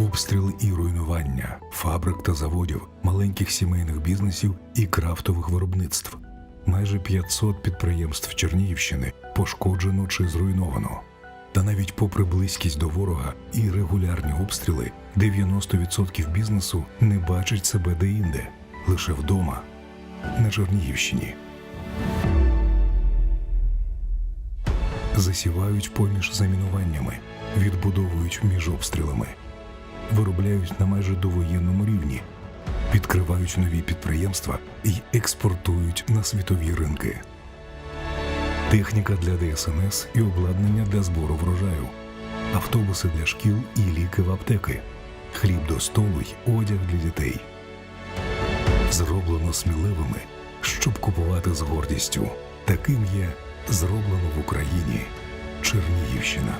обстріли і руйнування фабрик та заводів, маленьких сімейних бізнесів і крафтових виробництв. Майже 500 підприємств Чернігівщини пошкоджено чи зруйновано. Та навіть попри близькість до ворога і регулярні обстріли, 90% бізнесу не бачить себе деінде, лише вдома, на Чернігівщині. Засівають поміж замінуваннями, відбудовують між обстрілами, виробляють на майже довоєнному рівні, відкривають нові підприємства і експортують на світові ринки. Техніка для ДСНС і обладнання для збору врожаю, автобуси для шкіл і ліки в аптеки, хліб до столу й одяг для дітей. Зроблено сміливими, щоб купувати з гордістю. Таким є зроблено в Україні Чернігівщина.